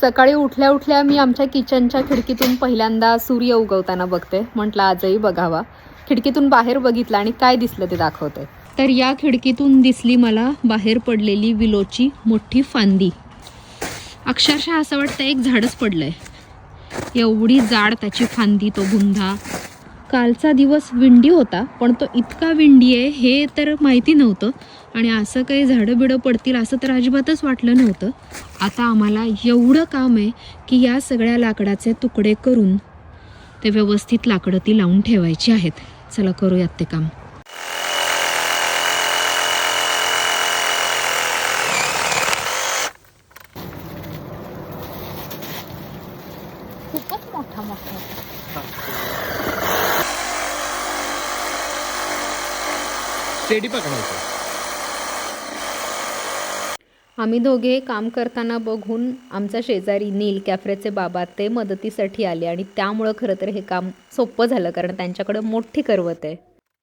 सकाळी उठल्या उठल्या मी आमच्या किचनच्या खिडकीतून पहिल्यांदा सूर्य उगवताना बघते. म्हटलं आजही बघावा. खिडकीतून बाहेर बघितलं आणि काय दिसलं ते दाखवते. तर या खिडकीतून दिसली मला बाहेर पडलेली विलोची मोठी फांदी. अक्षरशः असं वाटतं एक झाडच पडलंय. एवढी जाड त्याची फांदी तो बुंधा कालचा दिवस विंडी होता पण तो इतका विंडी आहे हे तर माहिती नव्हतं. आणि असं काही झाडं बिडं पडतील असं तर अजिबातच वाटलं नव्हतं. आता आम्हाला एवढं काम आहे की या सगळ्या लाकडाचे तुकडे करून ते व्यवस्थित लाकडं ती लावून ठेवायची आहेत. चला करूयात ते काम. खूपच मोठा मोठा. स्टेडी पकडायचं. आम्ही दोघे काम करताना बघून आमचा शेजारी नील कॅफरेचे बाबा ते मदतीसाठी आले आणि त्यामुळं खरं तर हे काम सोपं झालं कारण त्यांच्याकडं मोठी करवत आहे.